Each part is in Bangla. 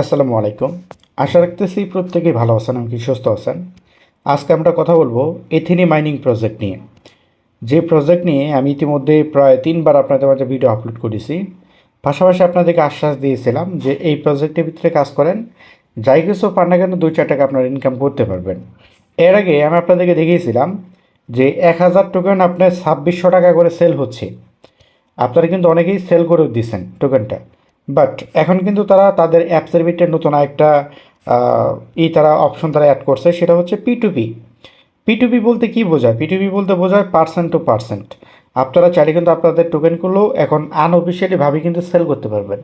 আসসালামু আলাইকুম। আশা রাখতেছি প্রত্যেকেই ভালো আছেন এমনকি সুস্থ আছেন। আজকে আমরা কথা বলব এথিনি মাইনিং প্রজেক্ট নিয়ে। যে প্রজেক্ট নিয়ে আমি ইতিমধ্যে প্রায় তিনবার আপনাদের মাঝে ভিডিও আপলোড করেছি। পাশাপাশি আপনাদেরকে আশ্বাস দিয়েছিলাম যে এই প্রজেক্টের ভিতরে কাজ করেন যাই কিছু পান না কেন দুই চার টাকা আপনার ইনকাম করতে পারবেন। এর আগে আমি আপনাদেরকে দেখিয়েছিলাম যে এক হাজার টোকেন আপনার ছাব্বিশশো টাকা করে সেল হচ্ছে। আপনারা কিন্তু অনেকেই সেল করে দিচ্ছেন টোকেনটা বাট এখন কিন্তু তারা তাদের অ্যাপসের ভিতরে নতুন একটা ই তারা অপশন তারা অ্যাড করছে, সেটা হচ্ছে P to P P to P বলতে কি বোঝায়? পি টু পি বলতে বোঝায় পার্সেন্ট টু পার্সেন্ট আপনারা চাইলে কিন্তু আপনাদের টোকেনগুলো এখন আনঅফিসিয়ালিভাবে কিন্তু সেল করতে পারবেন।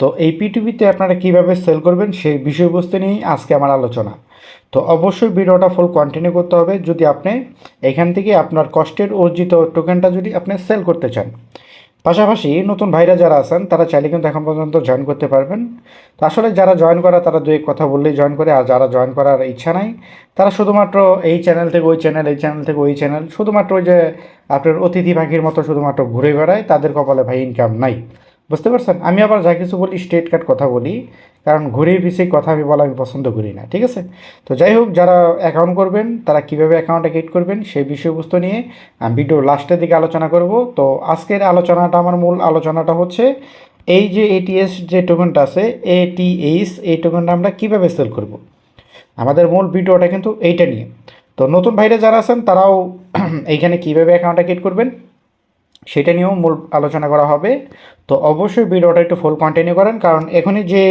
তো এই পি টু পিতে আপনারা কীভাবে সেল করবেন সেই বিষয়বস্তু নিয়েই আজকে আমার আলোচনা। তো অবশ্যই ভিডিওটা ফুল কন্টিনিউ করতে হবে। যদি আপনি এখান থেকে আপনার কষ্টের অর্জিত টোকেনটা যদি আপনি সেল করতে চান পাশাপাশি নতুন ভাইরা যারা আছেন, তারা চাইলে কিন্তু এখন পর্যন্ত জয়েন করতে পারবেন। তো আসলে যারা জয়েন করা, তারা দুই কথা বললেই জয়েন করে, আর যারা জয়েন করার ইচ্ছা নাই, তারা শুধুমাত্র এই চ্যানেল থেকে ওই চ্যানেল এই চ্যানেল থেকে ওই চ্যানেল শুধুমাত্র ওই যে আপনার অতিথি পাখির মতো শুধুমাত্র ঘুরে বেড়ায়, তাদের কপালে ভাই ইনকাম নাই। বুঝতে পারছেন? আমি আবার যা কিছু বলি স্টেট কাট কথা বলি, কারণ ঘুরে পিছিয়ে কথা আমি বলা আমি পছন্দ করি না, ঠিক আছে? তো যাই হোক, যারা অ্যাকাউন্ট করবেন, তারা কীভাবে অ্যাকাউন্টে ক্রিয়েট করবেন, সেই বিষয়বস্তু নিয়ে আমি ভিডিও লাস্টের দিকে আলোচনা করব। তো আজকের আলোচনাটা, আমার মূল আলোচনাটা হচ্ছে, এই যে এটিএস যে টোকেনটা আছে এটিএস এই টোকেনটা আমরা কীভাবে সেল করব? আমাদের মূল ভিডিওটা কিন্তু এইটা নিয়ে। তো নতুন ভাইরা যারা আছেন, তারাও এইখানে কীভাবে অ্যাকাউন্টটা ক্রিয়েট করবেন? সেটা নিয়েও মূল আলোচনা করা হবে। তো অবশ্যই ভিডিওটা একটু ফুল কন্টিনিউ করেন, কারণ এখনই যে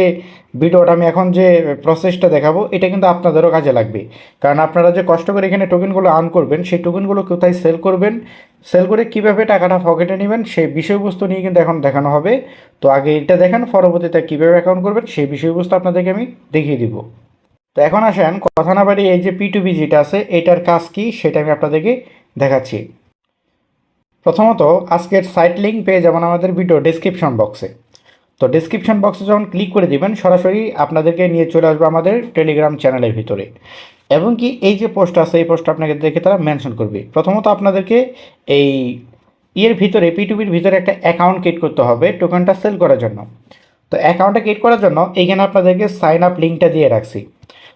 ভিডিওটা আমি এখন যে প্রসেসটা দেখাবো, এটা কিন্তু আপনাদেরও কাজে লাগবে। কারণ আপনারা যে কষ্ট করে এখানে টোকেনগুলো আর্ন করবেন, সেই টোকেনগুলো কোথায় সেল করবেন সেল করে কীভাবে টাকাটা পকেটে নেবেন, সেই বিষয়বস্তু নিয়ে কিন্তু এখন দেখানো হবে। তো আগে এটা দেখেন, পরবর্তীতে কীভাবে অ্যাকাউন্ট করবেন, সেই বিষয়বস্তু আপনাদেরকে আমি দেখিয়ে দিব। তো এখন আসেন, কথা না বাড়ি এই যে পি টু বি যেটা আছে, এটার কাজ কী, সেটা আমি আপনাদেরকে দেখাচ্ছি। প্রথমত, আজকের সাইট লিঙ্ক পেয়ে যাবেন আমাদের ভিডিও ডেসক্রিপশন বক্সে তো ডেসক্রিপশন বক্সে যখন ক্লিক করে দিবেন, সরাসরি আপনাদেরকে নিয়ে চলে আসবে আমাদের টেলিগ্রাম চ্যানেলের ভিতরে। এবং কি এই যে পোস্ট আছে, এই পোস্ট আপনাকে দেখে তারা মেনশন করবে। প্রথমত আপনাদেরকে এই ইয়ের ভিতরে পিটুবির ভিতরে একটা অ্যাকাউন্ট ক্রিয়েট করতে হবে টোকেনটা সেল করার জন্য। তো অ্যাকাউন্টটা ক্রিয়েট করার জন্য এইখানে আপনাদেরকে সাইন আপ লিঙ্কটা দিয়ে রাখছি।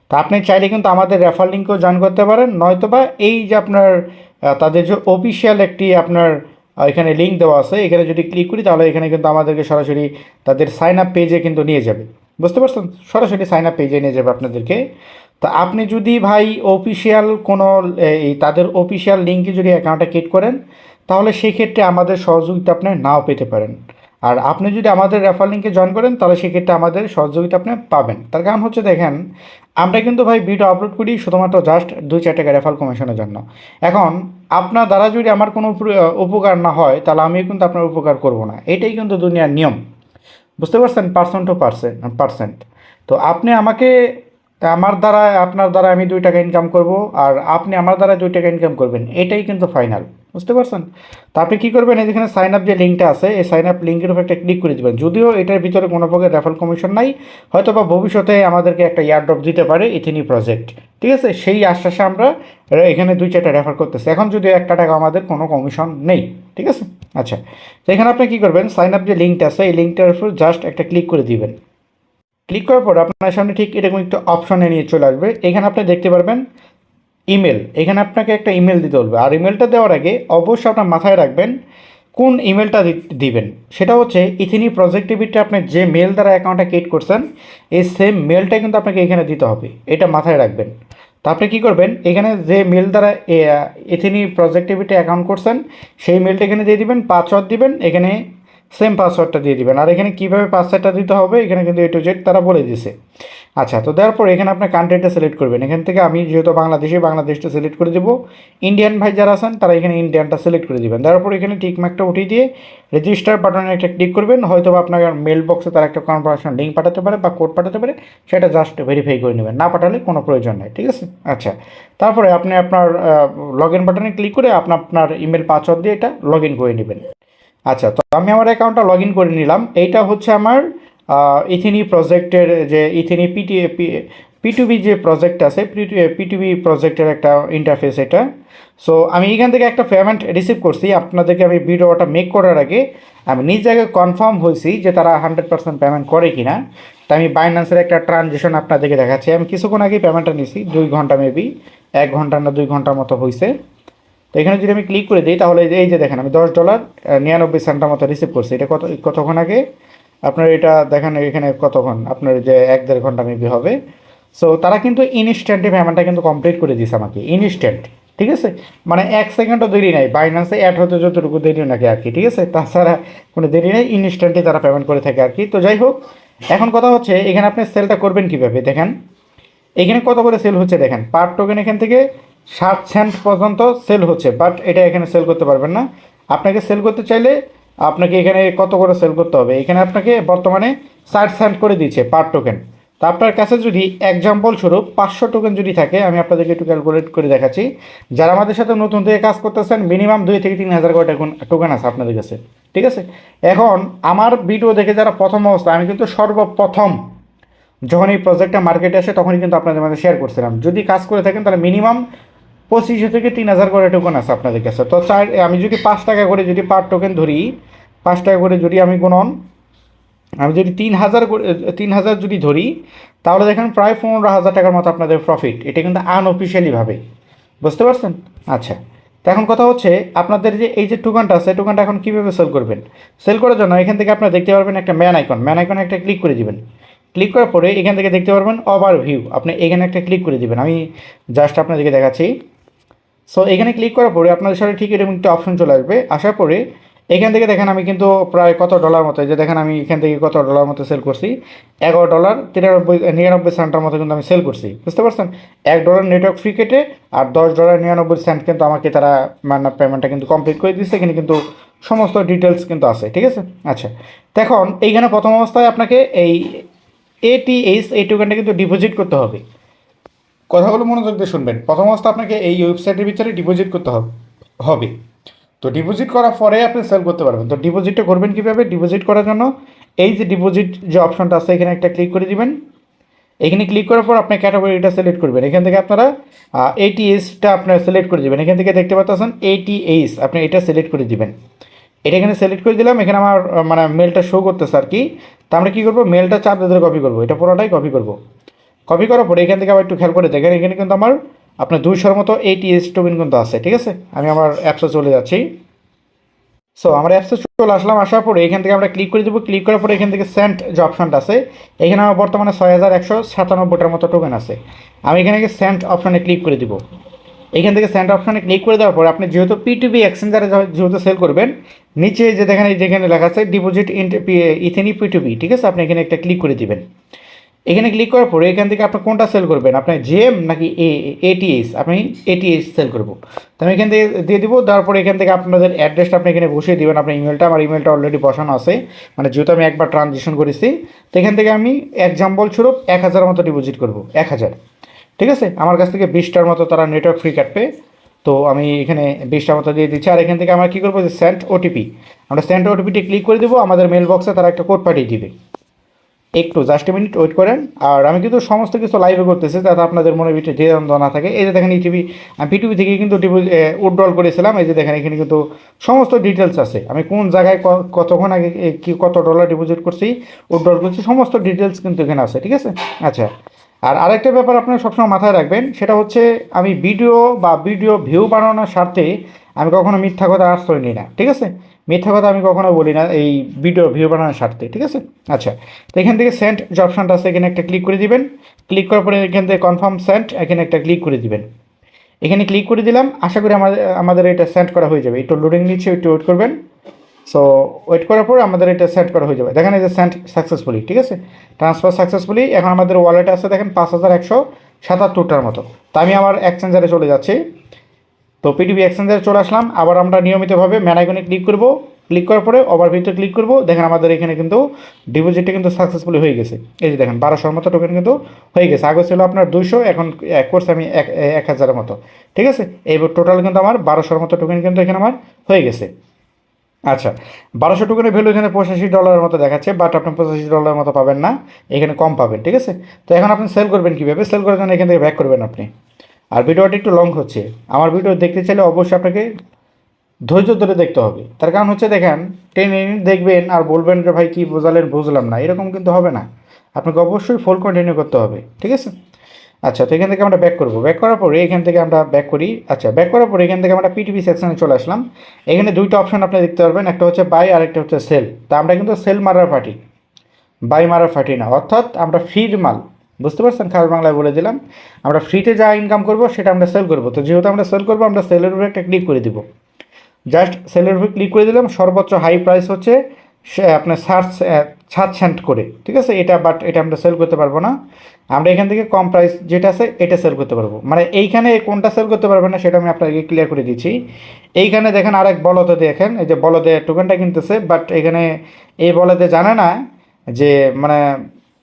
তো আপনি চাইলে কিন্তু আমাদের রেফার লিঙ্কও জয়েন করতে পারেন নয়তো বা এই যে আপনার তাদের যে অফিসিয়াল একটি আপনার এখানে লিঙ্ক দেওয়া আছে, এখানে যদি ক্লিক করি তাহলে এখানে কিন্তু আমাদেরকে সরাসরি তাদের সাইন আপ পেজে কিন্তু নিয়ে যাবে। বুঝতে পারছেন? সরাসরি সাইন আপ পেজে নিয়ে যাবে আপনাদেরকে। তা আপনি যদি ভাই অফিসিয়াল কোনো এই তাদের অফিসিয়াল লিঙ্কে যদি অ্যাকাউন্টটা ক্রিয়েট করেন, তাহলে সেক্ষেত্রে আমাদের সহযোগিতা আপনি নাও পেতে পারেন। আর আপনি যদি আমাদের রেফার লিঙ্কে জয়েন করেন, তাহলে সেক্ষেত্রে আমাদের সহযোগিতা আপনি পাবেন। তার কারণ হচ্ছে দেখেন, আমরা কিন্তু ভাই ভিডিও আপলোড করি শুধুমাত্র জাস্ট দুই চার টাকা রেফার কমিশনের জন্য। এখন আপনার দ্বারা যদি আমার কোনো উপকার না হয়, তাহলে আমিও কিন্তু আপনার উপকার করব না। এটাই কিন্তু দুনিয়ার নিয়ম। বুঝতে পারছেন? পার্সেন্ট টু পার্সেন্ট পার্সেন্ট তো আপনি আমাকে, আমার দ্বারা আপনার দ্বারা আমি দুই টাকা ইনকাম করব, আর আপনি আমার দ্বারা দুই টাকা ইনকাম করবেন। এটাই কিন্তু ফাইনাল বুঝতে পারছেন? তো আপনি কী করবেন, এই যেখানে সাইন আপ যে লিঙ্কটা আছে, এই সাইন আপ লিঙ্কের উপর একটা ক্লিক করে দেবেন। যদিও এটার ভিতরে কোনো প্রকার রেফার কমিশন নাই হয়তো বা ভবিষ্যতে আমাদেরকে একটা ইয়ারড্রপ দিতে পারে ইথিনি প্রজেক্ট ঠিক আছে? সেই আশ্বাসে আমরা এখানে দুই চারটা রেফার করতেছি। এখন যদিও একটা টাকা আমাদের কোনো কমিশন নেই। ঠিক আছে? আচ্ছা। তো এখানে আপনি কী করবেন সাইন আপ যে লিঙ্কটা আছে, এই লিঙ্কটার উপর জাস্ট একটা ক্লিক করে দিবেন। ক্লিক করার পর আপনার সামনে ঠিক এরকম একটা অপশনে নিয়ে চলে আসবে। এখানে আপনি দেখতে পারবেন ইমেল, এখানে আপনাকে একটা ইমেল দিতে বলবে। আর ইমেলটা দেওয়ার আগে অবশ্যই আপনার মাথায় রাখবেন কোন ইমেলটা দিবেন। সেটা হচ্ছে, ইথিনি প্রজেক্টিভিটি আপনি যে মেল দ্বারা অ্যাকাউন্টটা ক্রিয়েট করছেন, এই সেম মেলটা কিন্তু আপনাকে এখানে দিতে হবে। এটা মাথায় রাখবেন। তা আপনি কী করবেন? এখানে যে মেল দ্বারা এথিনি প্রজেক্টিভিটি অ্যাকাউন্ট করছেন, সেই মেলটা এখানে দিয়ে দিবেন পাসওয়ার্ড দিবেন, এখানে সেম পাসওয়ার্ডটা দিয়ে দিবেন। আর এখানে কীভাবে পাসওয়ার্ডটা দিতে হবে, এখানে কিন্তু এ টু জেড তারা বলে দিছে আচ্ছা তো দেওয়ার পর এখানে আপনার কান্ট্রিটা সিলেক্ট করবেন। এখান থেকে আমি যেহেতু বাংলাদেশি, বাংলাদেশটা সিলেক্ট করে দেবো। ইন্ডিয়ান ভাই যারা আছেন, তারা এখানে ইন্ডিয়ানটা সিলেক্ট করে দিবেন। দেওয়ার পর এখানে টিকমার্কটা উঠিয়ে দিয়ে রেজিস্টার বাটনে একটা ক্লিক করবেন। হয়তো আপনার মেল বক্সে তারা একটা কনফার্মেশন লিঙ্ক পাঠাতে পারে বা কোড পাঠাতে পারে, সেটা জাস্ট ভেরিফাই করে নেবেন। না পাঠালে কোনো প্রয়োজন নেই, ঠিক আছে? আচ্ছা তারপরে আপনি আপনার লগ ইন বাটনে ক্লিক করে আপনার আপনার ইমেল পাসওয়ার্ড দিয়ে এটা লগ ইন করে নেবেন। আচ্ছা তো আমি আমার অ্যাকাউন্টটা লগ ইন করে নিলাম। এইটা হচ্ছে আমার ইথিনি প্রজেক্টের যে ইথিনি পিটি পিটুবি যে প্রজেক্ট আছে পিটুবি প্রজেক্টের একটা ইন্টারফেস এটা। সো আমি এখান থেকে একটা পেমেন্ট রিসিভ করছি। আপনাদেরকে আমি ভিডিওটা মেক করার আগে আমি নিজ জায়গায় কনফার্ম হয়েছি যে তারা হান্ড্রেড পার্সেন্ট পেমেন্ট করে কি না তা আমি বাইন্যান্সের একটা ট্রানজেকশন আপনাদেরকে দেখাচ্ছি। আমি কিছুক্ষণ আগেই পেমেন্টটা নিছি দুই ঘণ্টা মেবি এক ঘণ্টা না দুই ঘণ্টার মতো হয়েছে। তো এখানে যদি আমি ক্লিক করে দিই, তাহলে এই যে দেখেন, আমি দশ ডলার নিরানব্বই সেন্টার মতো রিসিভ করছি। এটা কত, কতক্ষণ আগে? আপনার এটা দেখেন এখানে কতক্ষণ? আপনার যে এক দেড় ঘণ্টা মেবি হবে। সো তারা কিন্তু ইনস্ট্যান্টে পেমেন্টটা কিন্তু কমপ্লিট করে দিয়েছে আমাকে। ইনস্ট্যান্ট ঠিক আছে? মানে এক সেকেন্ডও দেরি নাই। বাইন্যান্সে অ্যাড হতে যতটুকু দেরি নাকি আর কি, ঠিক আছে? তাছাড়া কোনো দেরি নেই ইনস্ট্যান্টে তারা পেমেন্ট করে থাকে আর কি। তো যাই হোক, এখন কথা হচ্ছে, এখানে আপনি সেলটা করবেন কীভাবে? দেখেন, এখানে কত করে সেল হচ্ছে দেখেন? পার টোকেন এখান থেকে সাত সেন্ট পর্যন্ত সেল হচ্ছে বাট এটা এখানে সেল করতে পারবেন না। আপনাকে সেল করতে চাইলে আপনাকে এখানে কত করে সেল করতে হবে? এখানে আপনাকে বর্তমানে ষাট সেন্ট করে দিচ্ছে পার টোকেন তা আপনার কাছে যদি এক্সাম্পল স্বরূপ পাঁচশো টোকেন যদি থাকে, আমি আপনাদেরকে একটু ক্যালকুলেট করে দেখাচ্ছি। যারা আমাদের সাথে নতুন থেকে কাজ করতেছেন মিনিমাম দুই থেকে তিন হাজার করে টোকেন টোকেন আছে আপনাদের কাছে। ঠিক আছে? এখন আমার ভিডিও দেখে যারা প্রথম অবস্থা, আমি কিন্তু সর্বপ্রথম যখন এই প্রজেক্টটা মার্কেটে আসে, তখনই কিন্তু আপনাদের মাঝে শেয়ার করছিলাম। যদি কাজ করে থাকেন, তাহলে মিনিমাম পঁচিশশো থেকে তিন হাজার করে টোকেন আছে আপনাদের কাছে। তো চার, আমি যদি পাঁচ টাকা করে যদি পার টোকেন ধরি, পাঁচ টাকা করে যদি আমি গুণন, আমি যদি তিন হাজার তিন হাজার যদি ধরি, তাহলে দেখেন প্রায় পনেরো হাজার টাকার মতো আপনাদের প্রফিট এটা কিন্তু আনঅফিসিয়ালিভাবে বুঝতে পারছেন? আচ্ছা। তো এখন কথা হচ্ছে, আপনাদের যে এই যে টোকানটা আছে টোকানটা এখন কীভাবে সেল করবেন? সেল করার জন্য এখান থেকে আপনারা দেখতে পারবেন একটা ম্যান আইকন ম্যান আইকনে একটা ক্লিক করে দিবেন। ক্লিক করার পরে এখান থেকে দেখতে পারবেন ওভার ভিউ আপনি এখানে একটা ক্লিক করে দিবেন। আমি জাস্ট আপনাদেরকে দেখাচ্ছি। সো এখানে ক্লিক করার পরে আপনাদের সাথে ঠিক এরকম একটা অপশন চলে আসবে। আসার পরে এখান থেকে দেখেন আমি কিন্তু প্রায় কত ডলার মতো যে দেখেন আমি এখান থেকে কত ডলার মতো সেল করছি। এগারো ডলার তিরানব্বই, নিরানব্বই সেন্টের মতো কিন্তু আমি সেল করছি। বুঝতে পারছেন? এক ডলার নেটওয়ার্ক ফ্রি কেটে আর দশ ডলার নিরানব্বই সেন্ট কিন্তু আমাকে তারা মানে পেমেন্টটা কিন্তু কমপ্লিট করে দিচ্ছে এখানে কিন্তু সমস্ত ডিটেলস কিন্তু আছে, ঠিক আছে? আচ্ছা এখন এইখানে প্রথম অবস্থায় আপনাকে এই এটিএইচ এই টোকেনটা কিন্তু ডিপোজিট করতে হবে। কথাগুলো মনোযোগ দিয়ে শুনবেন। প্রথম অবস্থা আপনাকে এই ওয়েবসাইটের ভিতরে ডিপোজিট করতে হবে তো ডিপোজিট করার পরে আপনি সেল করতে পারবেন। তো ডিপোজিটটা করবেন কীভাবে? ডিপোজিট করার জন্য এই যে ডিপোজিট যে অপশনটা আছে, এখানে একটা ক্লিক করে দিবেন। এখানে ক্লিক করার পর আপনার ক্যাটাগরিটা সিলেক্ট করবেন। এখান থেকে আপনারা এটিএসটা আপনারা সিলেক্ট করে দেবেন। এখান থেকে দেখতে পাচ্ছেন এটিএস আপনি এটা সিলেক্ট করে দিবেন। এটা এখানে সিলেক্ট করে দিলাম। এখানে আমার মানে মেলটা শো করতেছে আর কি। তা আমরা কী করব? মেলটা চাপ ধরে কপি করব। এটা পুরোটাই কপি করব। কপি করার পরে এখান থেকে আবার একটু খেয়াল করে দেখেন, এখানে কিন্তু আমার আপনার দুইশোর মতো এইটিএস টোকেন কিন্তু আছে, ঠিক আছে? আমি আমার অ্যাপসে চলে যাচ্ছি। সো আমার অ্যাপসে চলে আসলাম, আসার পরে এখান থেকে আমরা ক্লিক করে দেবো। ক্লিক করার পরে এখান থেকে সেন্ট যে অপশনটা আছে, এখানে আমার বর্তমানে ছয় হাজার একশো সাতানব্বইটার মতো টোকেন আছে। আমি এখানে সেন্ট অপশানে ক্লিক করে দিব। এখান থেকে সেন্ট অপশানে ক্লিক করে দেওয়ার পরে আপনি যেহেতু পিটুবি এক্সচেঞ্জারে যেহেতু সেল করবেন, নিচে যে দেখেন যেখানে লেখা আছে ডিপোজিট ইন ইথেনি পিটুবি ঠিক আছে? আপনি এখানে একটা ক্লিক করে দিবেন। এখানে ক্লিক করার পরে এখান থেকে আপনি কোনটা সেল করবেন? আপনার জেম নাকি এ এটিএস আপনি এটিএস সেল করব। তো আমি এখান থেকে দিয়ে দিব তারপরে এখান থেকে আপনাদের অ্যাড্রেসটা আপনি এখানে বসিয়ে দিবেন। আপনার ইমেলটা আমার ইমেলটা অলরেডি বসানো আছে। মানে যেহেতু আমি একবার ট্রানজেকশন করেছি, তো এখান থেকে আমি এক্সাম্পল স্বরূপ এক হাজার মতো ডিপোজিট করব, এক হাজার। ঠিক আছে? আমার কাছ থেকে বিশটার মতো তারা নেটওয়ার্ক ফ্রি কাটবে তো আমি এখানে বিশটার মতো দিয়ে দিচ্ছি। আর এখান থেকে আমরা কী করব? যে সেন্ট ওটিপি আমরা সেন্ট ওটিপিটি ক্লিক করে দেবো। আমাদের মেল বক্সে তারা একটা কোড পাঠিয়ে দিবে। একটু জাস্ট মিনিট ওয়েট করেন। আর আমি কিন্তু সমস্ত কিছু লাইভে করতেছি, যাতে আপনাদের মনে ভিতরে যে দ্বন্দ্ব না থাকে। এই যে দেখেন ইটিভি আমি পিটিভি থেকে কিন্তু উইড্রল করেছিলাম। এই যে দেখেন, এখানে কিন্তু সমস্ত ডিটেলস আছে। আমি কোন জায়গায় কতক্ষণ আগে কি, কত ডলার ডিপোজিট করছি উইড্রল করছি, সমস্ত ডিটেলস কিন্তু এখানে আছে, ঠিক আছে? আচ্ছা আর আরেকটা ব্যাপার আপনারা সবসময় মাথায় রাখবেন, সেটা হচ্ছে আমি ভিডিও বা ভিডিও ভিউ বানানোর স্বার্থে আমি কখনো মিথ্যা কথা আশ্রয় নিই না, ঠিক আছে? মিথ্যা কথা আমি কখনো বলি না এই ভিডিও ভিউ বানানোর স্বার্থে, ঠিক আছে? আচ্ছা তো এখান থেকে সেন্ট যে অপশনটা আছে, এখানে একটা ক্লিক করে দিবেন। ক্লিক করার পরে এখান থেকে কনফার্ম সেন্ট এখানে একটা ক্লিক করে দিবেন। এখানে ক্লিক করে দিলাম, আশা করি আমাদের আমাদের এটা সেন্ড করা হয়ে যাবে। একটু লোডিং নিচ্ছে, একটু ওয়েট করবেন। সো ওয়েট করার পর আমাদের এটা সেন্ড করা হয়ে যাবে। দেখেন এই যে সেন্ড সাকসেসফুলি ঠিক আছে? ট্রান্সফার সাকসেসফুলি এখন আমাদের ওয়ালেট আছে দেখেন পাঁচ হাজার একশো সাতাত্তরটার মতো। তা আমি আমার এক্সচেঞ্জারে চলে যাচ্ছি। তো পিডিবি এক্সচেঞ্জারে চলে আসলাম। আবার আমরা নিয়মিতভাবে ম্যানাইকনে ক্লিক করব। ক্লিক করার পরে ওভারভিউতে ক্লিক করব। দেখেন আমাদের এখানে কিন্তু ডিপোজিটটা কিন্তু সাকসেসফুলি হয়ে গেছে। এই যে দেখেন, বারোশোর মতো টোকেন কিন্তু হয়ে গেছে। আগে ছিল আপনার দুইশো, এখন এক করছে আমি এক এক হাজারের মতো। ঠিক আছে? এই টোটাল কিন্তু আমার বারোশোর মতো টোকেন কিন্তু এখানে আমার হয়ে গেছে। আচ্ছা বারোশো টোকেনের ভ্যালু এখানে পঁচাশি ডলারের মতো দেখাচ্ছে বাট আপনি পঁচাশি ডলারের মতো পাবেন না। এখানে কম পাবেন, ঠিক আছে? তো এখন আপনি সেল করবেন কীভাবে? সেল করার জন্য এখান থেকে ব্যাক করবেন আপনি। আর ভিডিওটা একটু লং হচ্ছে। আমার ভিডিও দেখতে চাইলে অবশ্যই আপনাকে ধৈর্য ধরে দেখতে হবে। তার কারণ হচ্ছে দেখেন, টেন দেখবেন আর বলবেন যে, ভাই, কী বোঝালেন? বুঝলাম না। এরকম কিন্তু হবে না। আপনাকে অবশ্যই ফুল কন্টিনিউ করতে হবে, ঠিক আছে? আচ্ছা তো এখান থেকে আমরা ব্যাক করব। ব্যাক করার পরে এখান থেকে আমরা ব্যাক করি। আচ্ছা ব্যাক করার পরে এখান থেকে আমরা পিটিপি সেকশনে চলে আসলাম। এখানে দুইটা অপশন আপনি দেখতে পারবেন। একটা হচ্ছে বাই আর একটা হচ্ছে সেল তা আমরা কিন্তু সেল মারার পার্টি। বাই মারার ফাটি না। অর্থাৎ আমরা ফ্রির মাল। বুঝতে পারছেন? খাস বাংলায় বলে দিলাম। আমরা ফ্রিতে যা ইনকাম করব, সেটা আমরা সেল করব। তো যেহেতু আমরা সেল করব, আমরা সেলের উপরে একটা ক্লিক করে দিব। জাস্ট সেলের উপরে ক্লিক করে দিলাম। সর্বোচ্চ হাই প্রাইস হচ্ছে আপনার সার্চ সাত সেন্ট করে, ঠিক আছে? এটা বাট এটা আমরা সেল করতে পারব না। আমরা এখান থেকে কম প্রাইস যেটা আছে, এটা সেল করতে পারব। মানে এইখানে কোনটা সেল করতে পারব না, সেটা আমি আপনাকে ক্লিয়ার করে দিচ্ছি। এইখানে দেখেন আরেক বলদে দেখেন, এই যে বলদে টোকেনটা কিনতেছে বাট এখানে এই বলদে জানে না যে মানে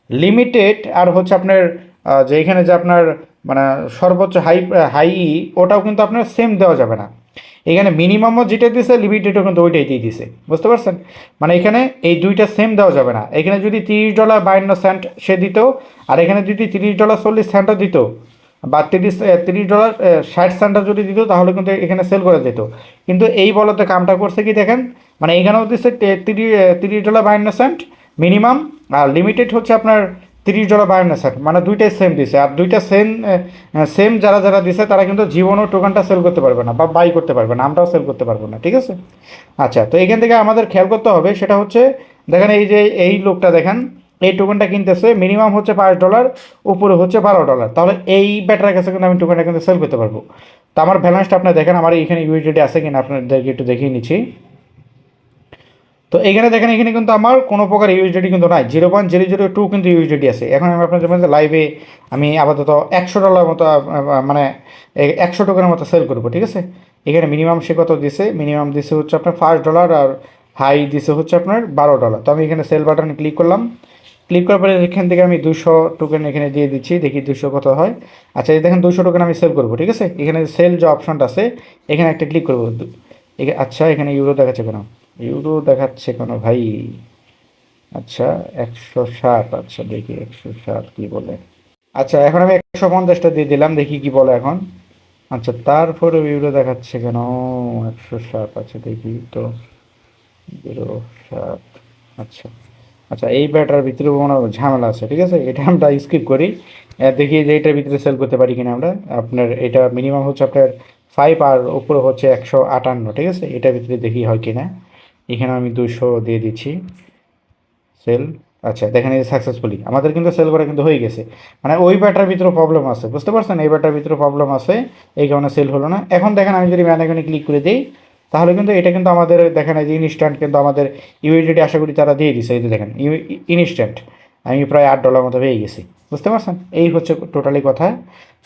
লিমিটেড আর হচ্ছে আপনার যে এখানে যে আপনার মানে সর্বোচ্চ হাই হাই ওটাও কিন্তু আপনার সেম দেওয়া যাবে না। এখানে মিনিমামও যেটা দিছে লিমিটেডও কিন্তু ওইটাই দিয়ে দিছে। বুঝতে পারছেন? মানে এখানে এই দুইটা সেম দেওয়া যাবে না। এখানে যদি তিরিশ ডলার বায়ান্ন সেন্ট সে দিত, আর এখানে যদি তিরিশ ডলার চল্লিশ সেন্টও দিত, বা তিরিশ তিরিশ ডলার ষাট সেন্টও যদি দিত, তাহলে কিন্তু এখানে সেল করে যেত। কিন্তু এই বলতে কামটা করছে কি দেখেন? মানে এখানেও দিচ্ছে তিরিশ তিরিশ ডলার বায়ান্ন সেন্ট মিনিমাম আর লিমিটেড হচ্ছে আপনার তিরিশ ডলার বায়ান্ন সেন্ট মানে দুইটাই সেম দিছে। আর দুইটা সেম সেম যারা যারা দিছে, তারা কিন্তু জীবনও টোকানটা সেল করতে পারবে না বা বাই করতে পারবে না, আমরাও সেল করতে পারব না, ঠিক আছে? আচ্ছা তো এখান থেকে আমাদের খেয়াল করতে হবে, সেটা হচ্ছে, দেখেন এই যে এই লোকটা দেখেন, এই টোকেনটা কিনতেছে মিনিমাম হচ্ছে পাঁচ ডলার উপরে হচ্ছে বারো ডলার তাহলে এই ব্যাটারের কাছে কিন্তু আমি টোকেনটা কিন্তু সেল করতে পারব। তো আমার ব্যালেন্সটা আপনার দেখেন, আমার এখানে ইউএসডিটি আছে কিনা, আপনাদেরকে একটু দেখিয়ে নিচ্ছি। তো এখানে দেখেন, এখানে কিন্তু আমার কোনো প্রকার ইউএসডিটি কিন্তু নাই। Zero point zero zero two কিন্তু ইউএসডিটি আছে। এখন আমি আপনাদের মধ্যে লাইভে আমি আপাতত একশো ডলার মতো মানে একশো টোকেনের মতো সেল করব, ঠিক আছে? এখানে মিনিমাম সে কত দিছে? মিনিমাম দিছে হচ্ছে আপনার ফার্স্ট ডলার আর হাই দিছে হচ্ছে আপনার বারো ডলার তো আমি এখানে সেল বাটনে ক্লিক করলাম। ক্লিক করার পরে এখান থেকে আমি দুশো টোকেন এখানে দিয়ে দিচ্ছি, দেখি দুশো কত হয়। আচ্ছা দেখেন দুশো টোকেন আমি সেল করব, ঠিক আছে? এখানে সেল যে অপশনটা আছে, এখানে একটা ক্লিক করব। আচ্ছা এখানে ইউরো দেখাচ্ছে কেন? ইউরো দেখাচ্ছে কেন ভাই? আচ্ছা একশো সাত আচ্ছা দেখি একশো সাত কী বলে। আচ্ছা এখন আমি একশো পঞ্চাশটা দিয়ে দিলাম, দেখি কি বলে এখন। আচ্ছা তারপরে ইউরো দেখাচ্ছে কেন? একশো সাত আচ্ছা দেখি তো। জিরো সাত আচ্ছা। আচ্ছা এই ব্যাটার ভিতরে কোনো ঝামেলা আছে, ঠিক আছে? এটা আমরা স্কিপ করি। দেখি যে এটার ভিতরে সেল করতে পারি কিনা আমরা। আপনার এটা মিনিমাম হচ্ছে আপনার ফাইভ আর উপরে হচ্ছে একশো আটান্ন, ঠিক আছে? এটার ভিতরে দেখি হয় কিনা। এখানে আমি দুশো দিয়ে দিচ্ছি। সেল আচ্ছা দেখেন এই সাকসেসফুলি আমাদের কিন্তু সেল করা কিন্তু হয়ে গেছে। মানে ওই ব্যাটার ভিতরে প্রবলেম আছে, বুঝতে পারছেন? এই ব্যাটার ভিতরে প্রবলেম আছে, এই কারণে সেল হলো না। এখন দেখেন আমি যদি ম্যানেজনে ক্লিক করে দিই, তাহলে কিন্তু এটা কিন্তু আমাদের, দেখেন এই যে ইনস্ট্যান্ট কিন্তু আমাদের ইউএসডিটি আশা করি তারা দিয়ে দিছে। এই যে দেখেন ইনস্ট্যান্ট আমি প্রায় আট ডলার মতো পেয়ে গেছি। বুঝতে পারছেন? এই হচ্ছে টোটালি কথা।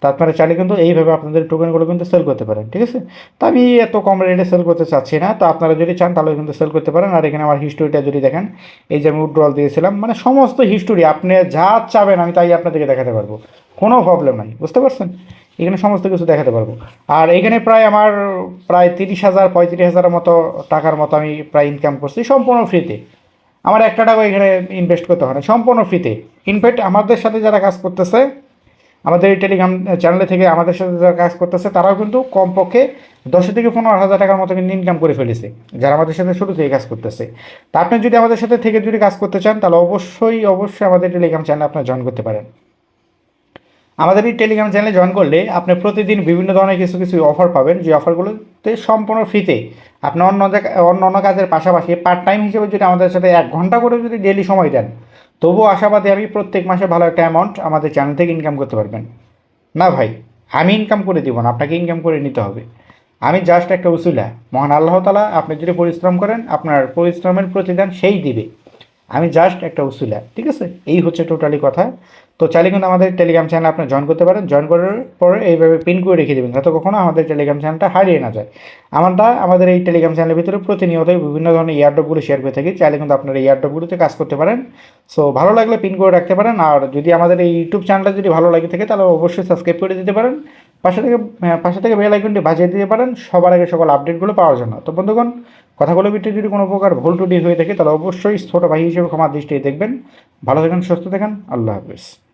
তা আপনারা চাইলে কিন্তু এইভাবে আপনাদের টোকেনগুলো কিন্তু সেল করতে পারেন, ঠিক আছে? তো আমি এত কম রেটে সেল করতে চাচ্ছি না। তো আপনারা যদি চান, তাহলে কিন্তু সেল করতে পারেন। আর এখানে আমার হিস্টোরিটা যদি দেখেন, এই যে আমি উইড্রল দিয়েছিলাম মানে সমস্ত হিস্টোরি আপনি যা চাবেন, আমি তাই আপনাদেরকে দেখাতে পারব। কোনো প্রবলেম নাই, বুঝতে পারছেন? এখানে সমস্ত কিছু দেখাতে পারব। আর এখানে প্রায় আমার, প্রায় তিরিশ হাজার, পঁয়ত্রিশ হাজারের মতো টাকার মতো আমি প্রায় ইনকাম করছি, সম্পূর্ণ ফ্রিতে আমার একটা টাকা এখানে ইনভেস্ট করতে হয় না। সম্পূর্ণ ফ্রিতে ইনফ্যাক্ট আমাদের সাথে যারা কাজ করতেছে, আমাদের এই টেলিগ্রাম চ্যানেলে থেকে আমাদের সাথে যারা কাজ করতেছে, তারাও কিন্তু কমপক্ষে দশ থেকে পনেরো হাজার টাকার মতো কিন্তু ইনকাম করে ফেলেছে, যারা আমাদের সাথে শুরু থেকে কাজ করতেছে। তা আপনি যদি আমাদের সাথে থেকে যদি কাজ করতে চান, তাহলে অবশ্যই অবশ্যই আমাদের টেলিগ্রাম চ্যানেলে আপনার জয়েন করতে পারেন। আমাদের এই টেলিগ্রাম চ্যানেলে জয়েন করলে আপনি প্রতিদিন বিভিন্ন ধরনের কিছু কিছু অফার পাবেন। যে অফারগুলোতে সম্পূর্ণ ফ্রিতে আপনি অন্য অন্য অন্য কাজের পাশাপাশি পার্ট টাইম হিসেবে যদি আমাদের সাথে এক ঘণ্টা করে যদি ডেলি সময় দেন, তবুও আশাবাদী আমি প্রত্যেক মাসে ভালো একটা অ্যামাউন্ট আমাদের চ্যানেল থেকে ইনকাম করতে পারবেন। না ভাই, আমি ইনকাম করে দিব না, আপনাকে ইনকাম করে নিতে হবে। আমি জাস্ট একটা উসুলা। মহান আল্লাহ তালা আপনি যদি পরিশ্রম করেন, আপনার পরিশ্রমের প্রতিদান সেই দিবে। আমি জাস্ট একটা উসুলা ঠিক আছে? এই হচ্ছে টোটালি কথা। তো চাইলে কিন্তু আমাদের টেলিগ্রাম চ্যানেল আপনি জয়েন করতে পারেন। জয়েন করার পরে এইভাবে পিন করে রেখে দেবেন যাতে কখনো আমাদের টেলিগ্রাম চ্যানেলটা হারিয়ে না যায়। আমরা আমাদের এই টেলিগ্রাম চ্যানেলের ভিতরে প্রতিনিয়তই বিভিন্ন ধরনের ইয়ারডপগুলো শেয়ার করে থাকি। চাইলে কিন্তু আপনারা ইয়ারডপগুলোতে কাজ করতে পারেন। সো ভালো লাগলে পিন করে রাখতে পারেন। আর যদি আমাদের এই ইউটিউব চ্যানেলটা যদি ভালো লাগে থাকে তাহলে অবশ্যই সাবস্ক্রাইব করে দিতে পারেন। পাশে থেকে হ্যাঁ, পাশে থেকে বেল আইকনটি বাজিয়ে দিতে পারেন। সবার আগে সকল আপডেটগুলো পাওয়ার জন্য। তো বন্ধুগণ কথাগুলো ভিত্তি যদি কোনো প্রকার ভুল টুটি হয়ে থাকে, তাহলে অবশ্যই ছোটো ভাই হিসেবে ক্ষমা দৃষ্টি দেখবেন। ভালো থাকেন, সুস্থ থাকেন। আল্লাহ হাফিজ।